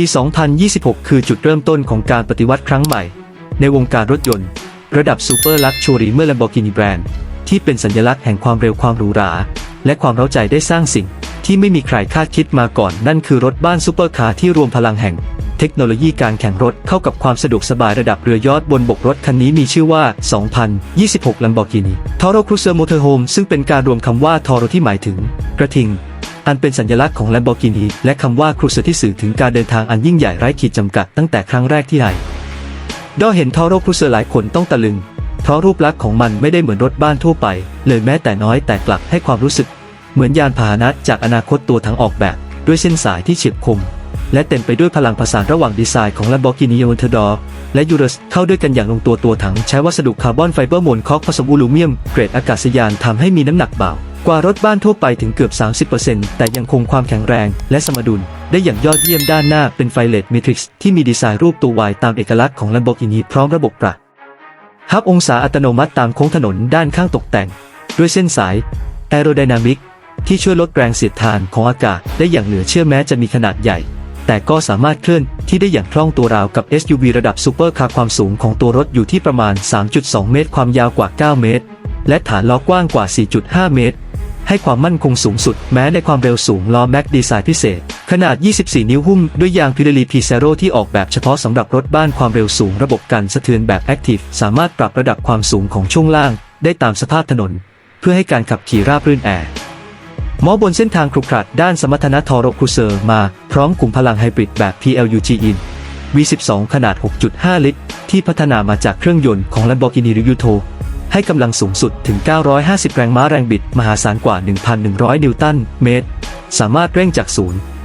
ปี 2026 คือจุดเริ่มต้นของการปฏิวัติครั้งใหม่ ในวงการรถยนต์ ระดับซูเปอร์ลักชัวรี่เมื่อ Lamborghini แบรนด์ที่เป็นสัญลักษณ์แห่งความเร็วความหรูหรา และความเร้าใจได้สร้างสิ่ง ที่ไม่มีใครคาดคิดมาก่อน นั่นคือรถบ้านซูเปอร์คาร์ที่รวมพลังแห่ง เทคโนโลยีการแข่งรถเข้ากับความสะดวกสบายระดับเรือยอชต์บนบกรถคันนี้มีชื่อว่า 2026 Lamborghini Toro Cruiser Motorhome ซึ่งเป็นการรวมคำว่า Toro ที่หมายถึง กระทิง อันเป็นสัญลักษณ์ของ Lamborghini และคำว่า Cruiser ที่สื่อถึงการเดินทางอันยิ่งใหญ่ไร้ขีดจำกัดตั้งแต่ครั้งแรกที่ไทยดอเห็น Toro Cruiser หลายคนต้องตะลึง เพราะรูปลักษณ์ของมันไม่ได้เหมือนรถบ้านทั่วไป เลยแม้แต่น้อยแต่กลับให้ความรู้สึก เหมือนยานพาหนะจากอนาคตตัวถังออกแบบ ด้วยเส้นสายที่เฉียบคม และเต็มไปด้วยพลังผสานระหว่างดีไซน์ของ Lamborghini Aventador และ Urus เข้าด้วยกันอย่างลงตัวตัวถังใช้วัสดุคาร์บอนไฟเบอร์โมนคอกผสมอลูมิเนียมเกรดอากาศยานทำให้มีน้ำหนักเบา กว่ารถบ้านทั่วไปถึงเกือบ 30%แต่ยังคงความแข็งแรงและสมดุล ได้อย่างยอดเยี่ยมด้านหน้าเป็นไฟเลดมิทริกซ์ที่มีดีไซน์รูปตัววายตามเอกลักษณ์ของ Lamborghini พร้อมระบบปรับฮับองศาอัตโนมัติตามโค้งถนนด้านข้างตกแต่ง ด้วยเส้นสายแอโรไดนามิกที่ช่วยลดแรงเสียดทานของอากาศได้อย่างเหลือเชื่อแม้จะมีขนาดใหญ่ แต่ก็สามารถเคลื่อนที่ได้อย่างคล่องตัวราวกับ SUV ระดับซูเปอร์คาร์ความสูงของตัวรถอยู่ที่ประมาณ 3.2 เมตร ความยาวกว่า 9 เมตร และฐานล้อกว้างกว่า 4.5 เมตร ให้ความมั่นคงสูงสุด แม้ในความเร็วสูงล้อแม็กดีไซน์พิเศษ ขนาด 24 นิ้วหุ้มด้วยยางพิเรลีพีเซโรที่ออกแบบเฉพาะสำหรับรถบ้านความเร็วสูงระบบกันสะเทือนแบบแอคทีฟสามารถปรับระดับความสูงของช่วงล่าง ได้ตามสภาพถนน เพื่อให้การขับขี่ราบรื่นแอร์มอบนเส้นทางครุขระด้านสมรรถนะทอร์โรคูเซอร์มาพร้อมกลุ่มพลังไฮบริดแบบ PLUG in V12 ขนาด 6.5 ลิตร ที่พัฒนามาจากเครื่องยนต์ของ Lamborghini Ryuto ให้กำลังสูงสุดถึง 950 แรงม้าแรงบิด มหาศาลกว่า 1,100 นิวตันเมตร สามารถเร่งจาก 0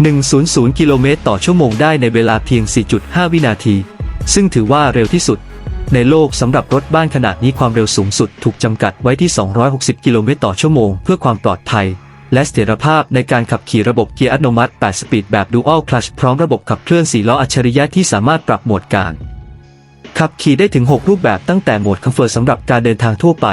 100 กิโลเมตรต่อชั่วโมงได้ในเวลาเพียง 4.5 วินาที ซึ่งถือว่าเร็วที่สุด ในโลกสำหรับรถบ้านขนาดนี้ความเร็วสูงสุดถูกจำกัดไว้ที่ 260 กิโลเมตรต่อชั่วโมง เพื่อความปลอดภัยและเสถียรภาพในการขับขี่ระบบเกียร์อัตโนมัติ 8 สปีดแบบ Dual Clutch พร้อมระบบขับเคลื่อน 4 ล้ออัจฉริยะที่สามารถปรับโหมดการ ขับขี่ได้ถึง 6 รูปแบบตั้งแต่โหมด Comfort สำหรับการเดินทางทั่วไป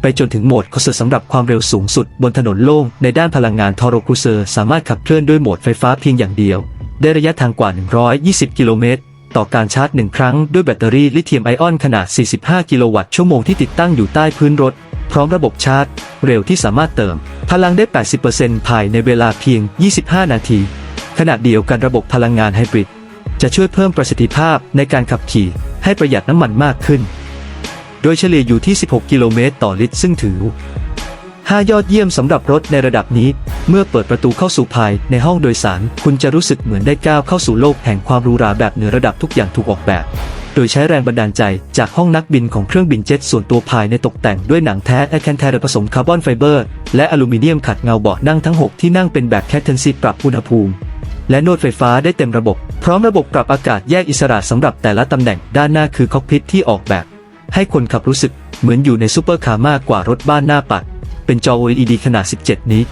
ไปจนถึงโหมด Comfort สำหรับความเร็วสูงสุดบนถนนโล่งในด้านพลังงาน Toro Cruiser สามารถขับเคลื่อนด้วยโหมดไฟฟ้าเพียงอย่างเดียว ได้ระยะทางกว่า 120 กิโลเมตร ต่อการชาร์จหนึ่งครั้งด้วยแบตเตอรี่ลิเธียมไอออนขนาด 45 กิโลวัตต์ชั่วโมงที่ติดตั้งอยู่ใต้พื้นรถ พร้อมระบบชาร์จ เร็วที่สามารถเติม พลังได้ 80%ภายในเวลาเพียง 25 นาที ขณะเดียวกันระบบพลังงานไฮบริดจะช่วยเพิ่มประสิทธิภาพในการขับขี่ ให้ประหยัดน้ำมันมากขึ้น โดยเฉลี่ยอยู่ที่ 16 กิโลเมตรต่อลิตร ซึ่งถือ 5 ยอดเยี่ยมสำหรับรถในระดับนี้ เมื่อเปิดประตูเข้าสู่ภายในห้องโดยสาร คุณจะรู้สึกเหมือนได้ก้าวเข้าสู่โลกแห่งความหรูหราแบบเหนือระดับทุกอย่างถูกออกแบบ โดยใช้แรงบันดาลใจจากห้องนักบินของเครื่องบินเจ็ตส่วนตัวภายในตกแต่งด้วยหนังแท้แอคแคนแทร์ผสมคาร์บอนไฟเบอร์และอลูมิเนียมขัดเงาเบาะนั่งทั้ง 6 ที่นั่งเป็นแบบแคทเทนซีปรับอุณหภูมิ และโนวดไฟฟ้าได้เต็มระบบ พร้อมระบบปรับอากาศแยกอิสระสำหรับแต่ละตำแหน่งด้านหน้าคือคอกพิทที่ออกแบบ ให้คนขับรู้สึกเหมือนอยู่ในซูเปอร์คาร์มากกว่ารถบ้านหน้าปัด เป็นจอ OLED ขนาด 17 นิ้ว